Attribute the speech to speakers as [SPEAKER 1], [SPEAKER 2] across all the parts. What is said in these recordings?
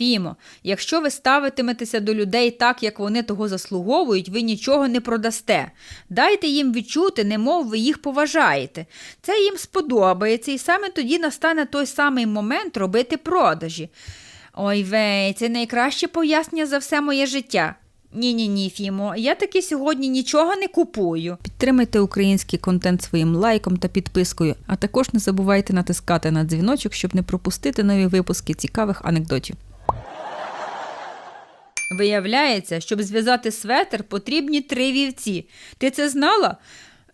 [SPEAKER 1] Фімо, якщо ви ставитиметеся до людей так, як вони того заслуговують, ви нічого не продасте. Дайте їм відчути, немов ви їх поважаєте. Це їм сподобається, і саме тоді настане той самий момент робити продажі. Ой вей, це найкраще пояснення за все моє життя. Ні, ні, ні, Фімо, я таки сьогодні нічого не купую. Підтримайте український контент своїм лайком та підпискою, а також не забувайте натискати на дзвіночок, щоб не пропустити нові випуски цікавих анекдотів. Виявляється, щоб зв'язати светр, потрібні три вівці. Ти це знала?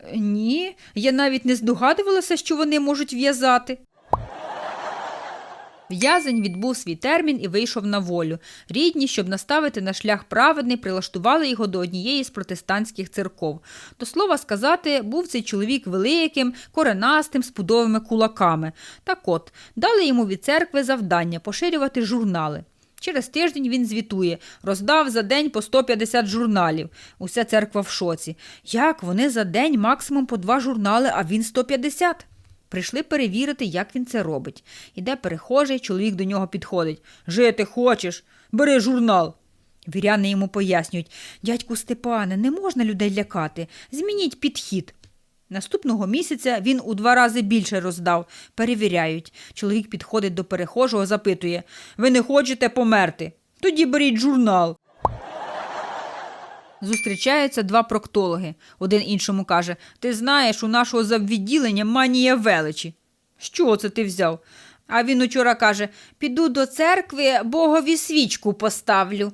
[SPEAKER 1] «Е, Ні, я навіть не здогадувалася, що вони можуть в'язати. В'язень відбув свій термін і вийшов на волю. Рідні, щоб наставити на шлях праведний, прилаштували його до однієї з протестантських церков. До слова сказати, був цей чоловік великим, коренастим, з пудовими кулаками. Так от, дали йому від церкви завдання поширювати журнали. Через тиждень він звітує, роздав за день по 150 журналів. Уся церква в шоці. Як вони за день максимум по два журнали, а він 150? Прийшли перевірити, як він це робить. Іде перехожий, чоловік до нього підходить. Жити хочеш? Бери журнал. Віряни йому пояснюють, дядьку Степане, не можна людей лякати. Змініть підхід. Наступного місяця він у два рази більше роздав. Перевіряють. Чоловік підходить до перехожого, запитує: Ви не хочете померти? Тоді беріть журнал. Зустрічаються два проктологи. Один іншому каже: Ти знаєш, у нашого заввідділення манія величі. Що це ти взяв? А він учора каже: Піду до церкви, богові свічку поставлю.